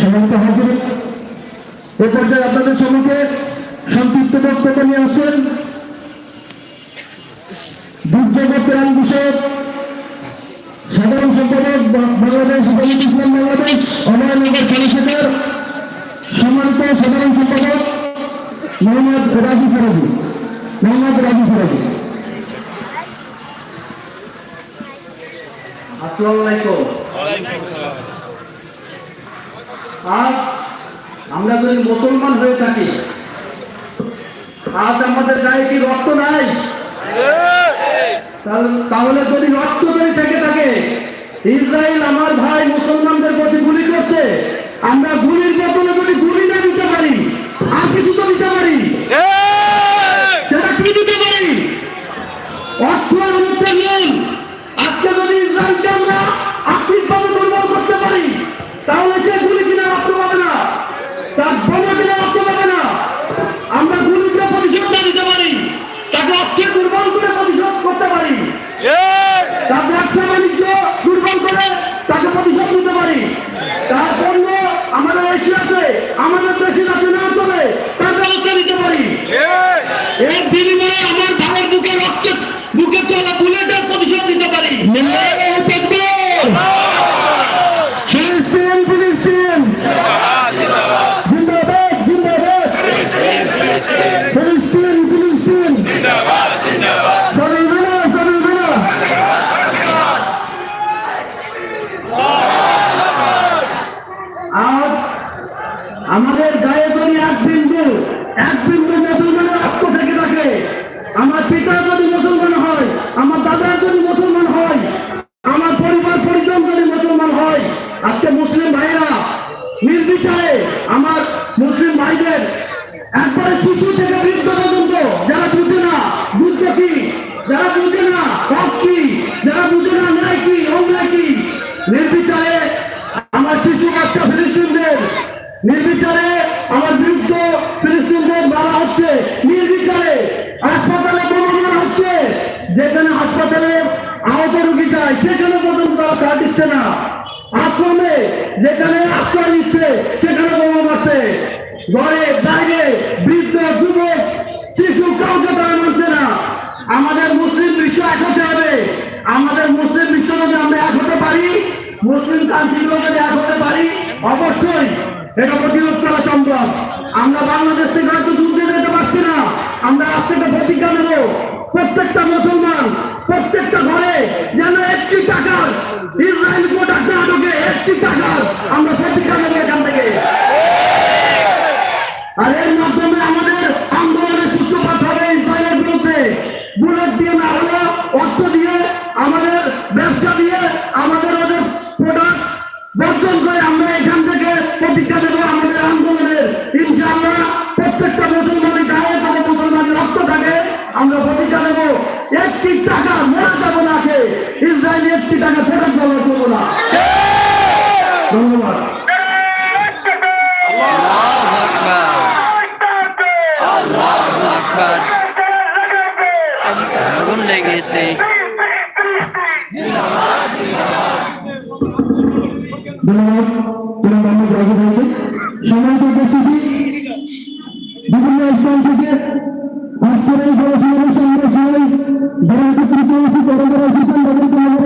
সম্মানিত হাজির, এ পর্যায়ে আপনাদের সম্মুখে সংক্ষিপ্ত বক্তব্য নিয়ে আসছেন দুর্যোগ ত্রাণ বিষয়ক সাধারণ সম্পাদক বাংলাদেশ ইসলাম বাংলাদেশ অভয়নগর চন্দ্রশেখর সম্মানিত সাধারণ সম্পাদক মোহাম্মদ রাজু ফরাজি। মোহাম্মদ রাজু ফরাজি। আসসালামু আলাইকুম। আজ আমরা যদি মুসলমান হয়ে থাকি, আজ আমাদের গায়ে কি রক্ত নাই? তাহলে- যদি রক্ত যদি থেকে থাকে, ইসরায়েল আমার ভাই মুসলমানদের প্রতি গুলি করছে। আমরা গুলির বদলে যদি গুলি না দিতে পারি, আর কিছু তো দিতে পারি তাহলে সে গুলি কিনা রক্ত পাবে না তার বোমা কিনা রক্ত পাবে না আমরা গুলিকে পরিশোধ না দিতে পারি তাকে অর্থে দুর্বল করে পরিশোধ করতে পারি তার ব্যবসা বাণিজ্য দুর্বল করে তাকে প্রতিশোধ নিতে পারি তার পণ্য আমাদের এশিয়াতে আমাদের দেশে যাতে না চলে তার ব্যবস্থা নিতে পারি এর বিনিময়ে আমার ভাইয়ের বুকে রক্ত বুকে চলা বুলেটের প্রতিশোধ দিতে পারি ফিলিস্তিন ফিলিস্তিন জিন্দাবাদ জিন্দাবাদ ফিলিস্তিন ফিলিস্তিন সবিগুনা সবিগুনা আজ আমাদের গায়ে যদি এক বিন্দু এক বিন্দু মুসলমানের আমার পিতা যদি হয়, আমার দাদা যদি মুসলমান হয়, আমার পরিবার পরিজন যদি মুসলমান হয়, আজকে মুসলিম ভাইরা নির্বিচারে আমার মুসলিম ভাইদের একবারে শিশু থেকে বৃদ্ধ পর্যন্ত না বুঝতে কি, যারা বুঝে না হক কি, যারা বুঝে না, ন্যায় কি, অন্যায় কি, নির্বিচারে ঘরে বাইরে বৃদ্ধ, যুবক, শিশু কাউকে তারা মানছে না। আমাদের মুসলিম বিশ্ব এক হতে হবে। আমাদের মুসলিম বিশ্ব যদি আমরা এক হতে পারি, মুসলিম কান্ট্রিগুলো যদি এক হতে পারি, অবশ্যই এটা প্রতিরোধ করা সম্ভব। আমরা বাংলাদেশ থেকে হয়তো যুদ্ধে যেতে পারছি না। আমরা আজ থেকে প্রতিজ্ঞা নেব, প্রত্যেকটা মুসলমান, প্রত্যেকটা ঘরে যেন একটি টাকার, ইসরায়েল প্রোডাক্ট না ঢোকে একটি টাকার আমরা আমরা প্রতিটা নেব একটি টাকা মোড়া যাব না ইসরায়েল একটি টাকা ফেরত জমা করব না ধন্যবাদ আগুন সময় বিভিন্ন স্থান থেকে അക്ഷരങ്ങൾ ദേശീയ വിഷയം വിഷയം ദേശീയ പ്രത്യേകിച്ച് കുറേ ദിവസം തുടങ്ങി